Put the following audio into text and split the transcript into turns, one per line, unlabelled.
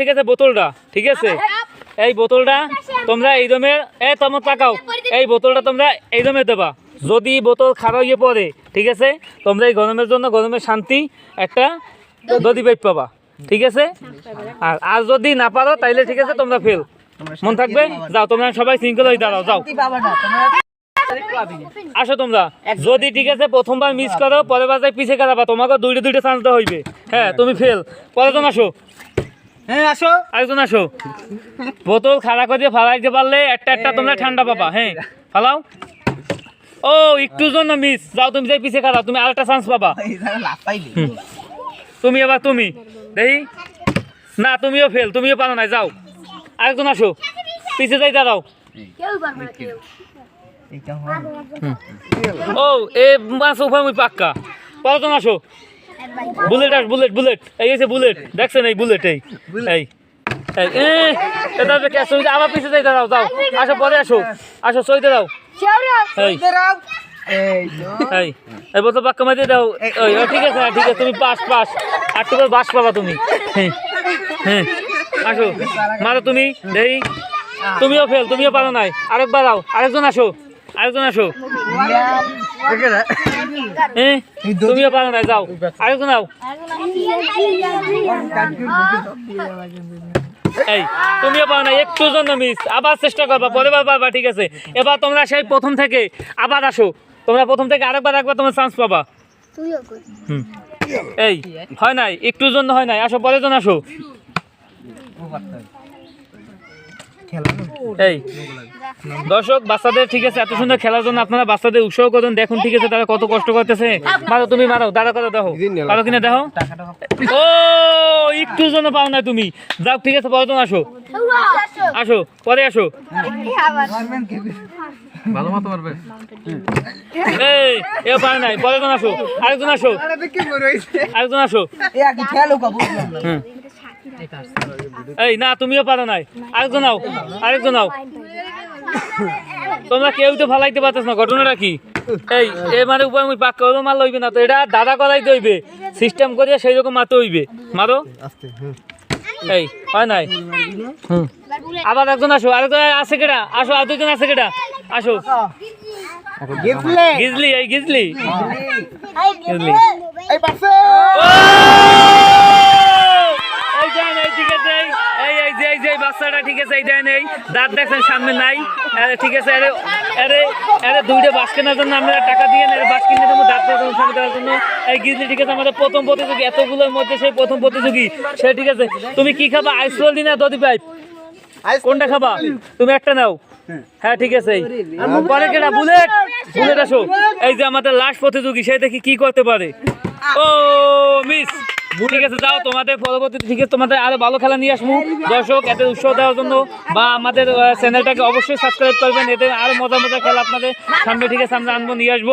ঠিক আছে বোতলটা ঠিক আছে? এই বোতলটা তোমরা এই দমে এ তোমার তাকাও এই বোতলটা তোমরা এই দমে দেবা। যদি বোতল খারাপ হয়ে পড়ে ঠিক আছে? তোমরা এই গরমের জন্য গরমের শান্তি একটা দদি পাইপ পাবা ঠিক আছে? আর আর যদি না পারো তাইলে ঠিক আছে তোমরা ফেল। মন থাকবে? যাও তোমরা সবাই শৃঙ্খলা হয়ে দাঁড়াও যাও। আসো তোমরা। যদি ঠিক আছে প্রথমবার মিস করো পরের বার যাই পিছিয়ে কাটাবা তোমাকে দুইটা দুইটা চান্স দেওয়া হইবে। হ্যাঁ তুমি ফেল। পরে পরেরজন আসো।
হ্যাঁ আসো।
আরেকজন আসো। বোতল খাড়া করে ফালাইতে পারলে একটা একটা তোমরা ঠান্ডা পাবা হ্যাঁ। ফালাও। ও একটু জন্য মিস যাও তুমি যাই পিছিয়ে খাড়াও তুমি আরেকটা চান্স পাবা। তুমি এবার তুমি। দেখি। না তুমিও ফেল তুমিও পারো না যাও। আরেকজন আসো। পিছিয়ে যাই দাঁড়াও। ও এ মাছ উপায় পাক্কা। পরেরজন আসো। বুলেট আস বুলেট বুলেট এই এসে বুলেট দেখছেন এই বুলেট এই। এই। পিছিয়ে যাই দাঁড়াও যাও। আসো পরে আসো। আসো সইতে দাও। এই। বলতো দাও। ওই ঠিক আছে হ্যাঁ, ঠিক আছে তুমি পাস পাস আর টুকু বাস পাবা তুমি। হ্যাঁ হ্যাঁ। আসো। মারো তুমি তুমিও ফেল তুমিও পারো নাই। আরেকবার দাও আরেকজন আসো। আরেকজন আসো। তুমিও পারো নাই যাও। আরেকজন দাও এই, তুমিও পারো না একটু জন্য মিস আবার চেষ্টা করবা, পরে পারবা, ঠিক আছে। এবার তোমরা সেই প্রথম থেকে আবার আসো। তোমরা প্রথম থেকে আরেকবার, একবার তোমার চান্স পাবা। এই, হয় নাই একটু জন্য হয় নাই। আসো, পরের জন আসো। এই দর্শক বাচ্চাদের ঠিক আছে এত সুন্দর খেলার জন্য আপনারা বাচ্চাদের উৎসাহ করুন দেখুন ঠিক আছে তারা কত কষ্ট করতেছে। মারো তুমি মারো দাঁড়া করে দেখো পারো কিনা দেখো? ও একটু জন্য পাও না তুমি। যাও ঠিক আছে জন আসো। আসো পরে আসো।
ভালো মতো পারবে।
এই এ পারে নাই জন আসো। আরেকজন আসো।
কি বড়ইছে
আরেকজন আসো। এই না তুমিও পারো নাই। আরেকজন নাও আরেকজন নাও তোমরা কেউ তো ফালাইতে পারতেছ না ঘটনাটা কি? এই এ মানে উপায় মুই পাক্কা হলো মাল লইবে না তো এটা দাদা করাইতে হইবে। সিস্টেম করিয়া সেই রকম মারতে হইবে। মারো। এই হয় নাই? হুম। আবার একজন আসো আরেকজন আছে কেডা? আসো আর দুজন আছে কেডা? আসো। গিজলি। এই গিজলি। গিজলি।
এই পাশে
ও! এই দেন, এই ঠিক আছে, এই- এই- এই বাচ্চাটা ঠিক আছে, এই দেন, এই দাঁত দেখছেন সামনে নাই। আরে ঠিক আছে আরে আরে আরে দুইটা বাস কেনার জন্য আমরা টাকা দিয়ে না বাস কিনে দেবো দাঁত সামনে দেওয়ার জন্য। এই গিজলি ঠিক আছে আমাদের প্রথম প্রতিযোগী এতগুলোর মধ্যে সেই প্রথম প্রতিযোগী সে ঠিক আছে। তুমি কি খাবা? আইস রোল দিনা দদি পাইপ কোনটা খাবা? তুমি একটা নাও। হ্যাঁ ঠিক আছে পরে কেটা বুলেট বুলেট আসো। এই যে আমাদের লাস্ট প্রতিযোগী সে দেখি কি করতে পারে? ও মিস ঠিক আছে, যাও, তোমাদের পরবর্তীতে ঠিক আছে, তোমাদের আরও ভালো খেলা নিয়ে আসব। দর্শক এতে উৎসাহ দেওয়ার জন্য বা আমাদের চ্যানেলটাকে অবশ্যই সাবস্ক্রাইব করবেন এতে আরও মজা মজা খেলা আপনাদের সামনে ঠিক আছে, আমরা আনব, নিয়ে আসব।